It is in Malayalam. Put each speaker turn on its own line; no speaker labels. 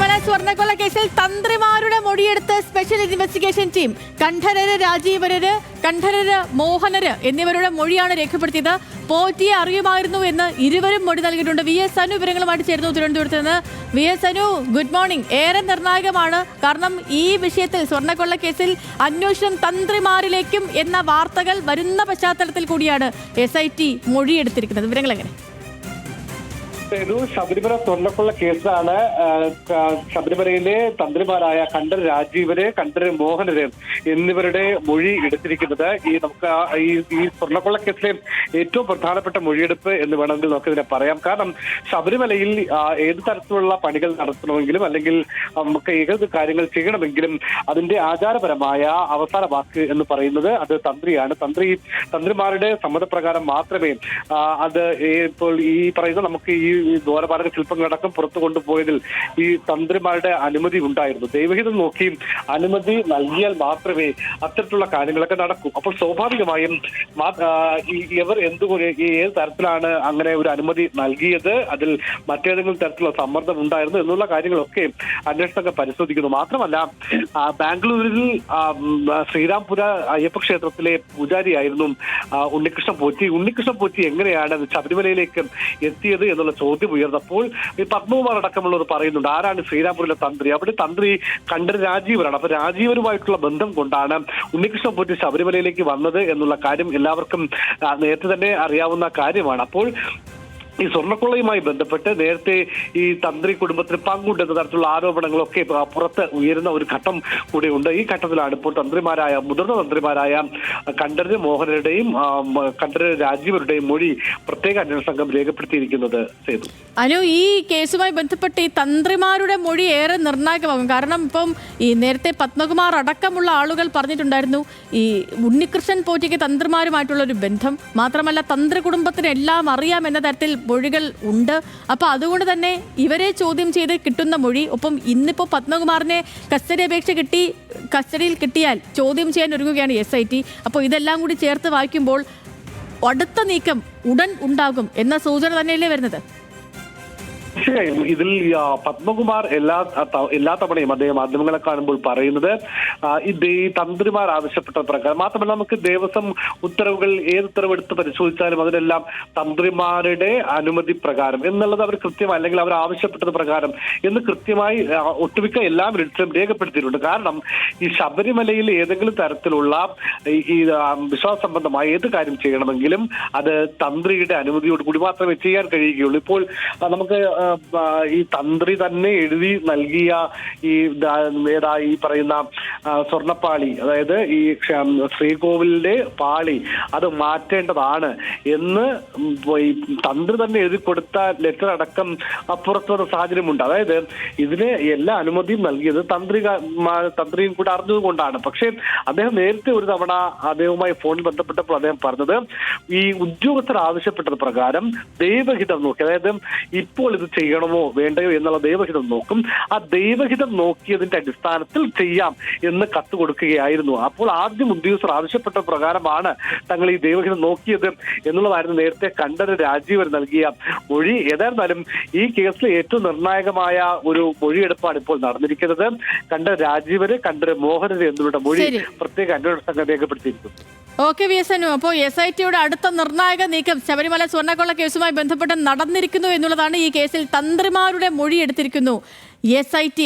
സ്വർണക്കൊള്ള കേസിൽ തന്ത്രിമാരുടെ മൊഴിയെടുത്ത് special investigation team Kandararu Rajeevararu Kandararu Mohanararu എന്നിവരുടെ മൊഴിയാണ് രേഖപ്പെടുത്തിയത്. പോറ്റിയെ അറിയുമായിരുന്നു എന്ന് ഇരുവരും മൊഴി നൽകിയിട്ടുണ്ട്. വി എസ് അനു വിവരങ്ങളുമായിട്ട് ചേർന്നു തിരുവനന്തപുരത്ത് നിന്ന്. V S Anu good morning ഏറെ നിർണായകമാണ്. കാരണം ഈ വിഷയത്തിൽ സ്വർണക്കൊള്ള കേസിൽ അന്വേഷണം തന്ത്രിമാരിലേക്കും എന്ന വാർത്തകൾ വരുന്ന പശ്ചാത്തലത്തിൽ കൂടിയാണ് എസ് ഐ ടി മൊഴിയെടുത്തിരിക്കുന്നത്. വിവരങ്ങൾ എങ്ങനെ
ഒരു ശബരിമല സ്വർണക്കൊള്ള കേസാണ് ശബരിമലയിലെ തന്ത്രിമാരായ കണ്ഠർ രാജീവര് കണ്ഠർ മോഹനര് എന്നിവരുടെ മൊഴി എടുത്തിരിക്കുന്നത്. ഈ നമുക്ക് ഈ ഈ സ്വർണക്കൊള്ള കേസിലെ ഏറ്റവും പ്രധാനപ്പെട്ട മൊഴിയെടുപ്പ് എന്ന് വേണമെങ്കിൽ നമുക്ക് ഇതിനെ പറയാം. കാരണം ശബരിമലയിൽ ഏത് തരത്തിലുള്ള പണികൾ നടത്തണമെങ്കിലും അല്ലെങ്കിൽ നമുക്ക് ഏത് കാര്യങ്ങൾ ചെയ്യണമെങ്കിലും അതിന്റെ ആചാരപരമായ അവസാന വാക്ക് എന്ന് പറയുന്നത് അത് തന്ത്രിയാണ്. തന്ത്രി തന്ത്രിമാരുടെ സമ്മതപ്രകാരം മാത്രമേ അത് ഇപ്പോൾ ഈ പറയുന്ന നമുക്ക് ഈ ഈ ദ്വാരപാലക ശില്പങ്ങളടക്കം പുറത്തു കൊണ്ടുപോയതിൽ ഈ തന്ത്രിമാരുടെ അനുമതി ഉണ്ടായിരുന്നു. ദൈവഹിതം നോക്കിയും അനുമതി നൽകിയാൽ മാത്രമേ അത്തരത്തിലുള്ള കാര്യങ്ങളൊക്കെ നടക്കൂ. അപ്പോൾ സ്വാഭാവികമായും ഇവർ എന്തുകൊണ്ട് ഏത് തരത്തിലാണ് അങ്ങനെ ഒരു അനുമതി നൽകിയത് അതിൽ മറ്റേതെങ്കിലും തരത്തിലുള്ള സമ്മർദ്ദം ഉണ്ടായിരുന്നു എന്നുള്ള കാര്യങ്ങളൊക്കെ അന്വേഷണമൊക്കെ പരിശോധിക്കുന്നു. മാത്രമല്ല ബാംഗ്ലൂരിൽ ശ്രീരാംപുര അയ്യപ്പ ക്ഷേത്രത്തിലെ പൂജാരിയായിരുന്നു ഉണ്ണികൃഷ്ണൻ പോറ്റി. ഉണ്ണികൃഷ്ണൻ പോറ്റി എങ്ങനെയാണ് ശബരിമലയിലേക്ക് എത്തിയത് എന്നുള്ള ചോദ്യം ഉയർന്നപ്പോൾ ഈ പത്മകുമാർ അടക്കമുള്ളവർ പറയുന്നുണ്ട് ആരാണ് ശ്രീരാമപുരിലെ തന്ത്രി? അവിടെ തന്ത്രി കണ്ഠർ രാജീവരാണ് അപ്പൊ രാജീവരുമായിട്ടുള്ള ബന്ധം കൊണ്ടാണ് ഉണ്ണികൃഷ്ണൻ പോറ്റി ശബരിമലയിലേക്ക് വന്നത് എന്നുള്ള കാര്യം എല്ലാവർക്കും നേരത്തെ തന്നെ അറിയാവുന്ന കാര്യമാണ്. അപ്പോൾ ഈ സ്വർണക്കൊള്ളയുമായി ബന്ധപ്പെട്ട് നേരത്തെ ഈ തന്ത്രി കുടുംബത്തിന് പങ്കുണ്ടെന്ന തരത്തിലുള്ള ആരോപണങ്ങളൊക്കെ പുറത്ത് ഉയരുന്ന ഒരു ഘട്ടം കൂടിയുണ്ട്. ഈ ഘട്ടത്തിലാണ് ഇപ്പോൾ തന്ത്രിമാരായ മുതിർന്ന തന്ത്രിമാരായ കണ്ഠരര് മോഹനരുടെയും കണ്ഠരര് രാജീവരുടെയും മൊഴി പ്രത്യേക അന്വേഷണ സംഘം രേഖപ്പെടുത്തിയിരിക്കുന്നത് സേതു.
അനു ഈ കേസുമായി ബന്ധപ്പെട്ട് ഈ തന്ത്രിമാരുടെ മൊഴി ഏറെ നിർണായകമാകും. കാരണം ഇപ്പം ഈ നേരത്തെ പത്മകുമാർ അടക്കമുള്ള ആളുകൾ പറഞ്ഞിട്ടുണ്ടായിരുന്നു ഈ ഉണ്ണികൃഷ്ണൻ പോറ്റിക്ക് തന്ത്രിമാരുമായിട്ടുള്ള ഒരു ബന്ധം. മാത്രമല്ല തന്ത്രി കുടുംബത്തിന് എല്ലാം അറിയാം എന്ന തരത്തിൽ മൊഴികൾ ഉണ്ട്. അപ്പൊ അതുകൊണ്ട് തന്നെ ഇവരെ ചോദ്യം ചെയ്ത് കിട്ടുന്ന മൊഴി ഒപ്പം ഇന്നിപ്പോ പത്മകുമാറിനെ കസ്റ്റഡി അപേക്ഷ കിട്ടി കസ്റ്റഡിയിൽ കിട്ടിയാൽ ചോദ്യം ചെയ്യാൻ ഒരുങ്ങുകയാണ് എസ് ഐ ടി അപ്പോൾ ഇതെല്ലാം കൂടി ചേർത്ത് വായിക്കുമ്പോൾ അടുത്ത നീക്കം ഉടൻ ഉണ്ടാകും എന്ന സൂചന തന്നെയല്ലേ വരുന്നത്?
തീർച്ചയായും ഇതിൽ പത്മകുമാർ എല്ലാ എല്ലാ തവണയും അദ്ദേഹം മാധ്യമങ്ങളെ കാണുമ്പോൾ പറയുന്നത് ഈ തന്ത്രിമാർ ആവശ്യപ്പെട്ട പ്രകാരം മാത്രമല്ല നമുക്ക് ദേവസ്വം ഉത്തരവുകൾ ഏത് ഉത്തരവെടുത്ത് പരിശോധിച്ചാലും അതിനെല്ലാം തന്ത്രിമാരുടെ അനുമതി പ്രകാരം എന്നുള്ളത് അവർ കൃത്യമായി അല്ലെങ്കിൽ അവർ ആവശ്യപ്പെട്ടത് പ്രകാരം എന്ന് കൃത്യമായി ഒട്ടുമിക്ക എല്ലാ രേഖപ്പെടുത്തിയിട്ടുണ്ട്. കാരണം ഈ ശബരിമലയിൽ ഏതെങ്കിലും തരത്തിലുള്ള ഈ- വിശ്വാസ സംബന്ധമായ ഏത് കാര്യം ചെയ്യണമെങ്കിലും അത് തന്ത്രിയുടെ അനുമതിയോട് കൂടി മാത്രമേ ചെയ്യാൻ കഴിയുകയുള്ളൂ. ഇപ്പോൾ നമുക്ക് ഈ തന്ത്രി തന്നെ എഴുതി നൽകിയ ഈ ഏതാ ഈ പറയുന്ന സ്വർണപ്പാളി അതായത് ഈ ശ്രീകോവിലിന്റെ പാളി അത് മാറ്റേണ്ടതാണ് എന്ന് തന്ത്രി തന്നെ എഴുതി കൊടുത്ത ലെറ്റർ അടക്കം അപ്പുറത്ത് വന്ന സാഹചര്യമുണ്ട്. അതായത് ഇതിന് എല്ലാ അനുമതിയും നൽകിയത് തന്ത്രി തന്ത്രിയും കൂടെ അറിഞ്ഞതുകൊണ്ടാണ് പക്ഷേ അദ്ദേഹം നേരത്തെ ഒരു തവണ അദ്ദേഹവുമായി ഫോണിൽ ബന്ധപ്പെട്ടപ്പോൾ അദ്ദേഹം പറഞ്ഞത് ഈ ഉദ്യോഗസ്ഥർ ആവശ്യപ്പെട്ടത് പ്രകാരം ദൈവഹിതം നോക്കി. അതായത് ഇപ്പോൾ ഇത് ചെയ്യണമോ വേണ്ടയോ എന്നുള്ള ദൈവഹിതം നോക്കും. ആ ദൈവഹിതം നോക്കിയതിന്റെ അടിസ്ഥാനത്തിൽ ചെയ്യാം എന്ന് കത്ത് കൊടുക്കുകയായിരുന്നു. അപ്പോൾ ആദ്യം ഉദ്യോഗസ്ഥർ ആവശ്യപ്പെട്ട പ്രകാരമാണ് തങ്ങൾ ഈ ദൈവഹിതം നോക്കിയത് എന്നുള്ളതായിരുന്നു നേരത്തെ കണ്ടത് രാജീവർ നൽകിയ മൊഴി. ഏതായിരുന്നാലും ഈ കേസിൽ ഏറ്റവും നിർണായകമായ ഒരു മൊഴിയെടുപ്പാണ് ഇപ്പോൾ നടന്നിരിക്കുന്നത്. കണ്ട രാജീവര് കണ്ട മോഹനര് എന്നിവരുടെ മൊഴി പ്രത്യേക അന്വേഷണ സംഘം രേഖപ്പെടുത്തിയിരിക്കും
ഓക്കെ വി. എസ്. അനു. അപ്പോൾ എസ് ഐ ടിയുടെ അടുത്ത നിർണായക നീക്കം ശബരിമല സ്വർണക്കൊള്ള കേസുമായി ബന്ധപ്പെട്ട് നടന്നിരിക്കുന്നു എന്നുള്ളതാണ് ഈ കേസിൽ തന്ത്രിമാരുടെ മൊഴി എടുത്തിരിക്കുന്നു. S I T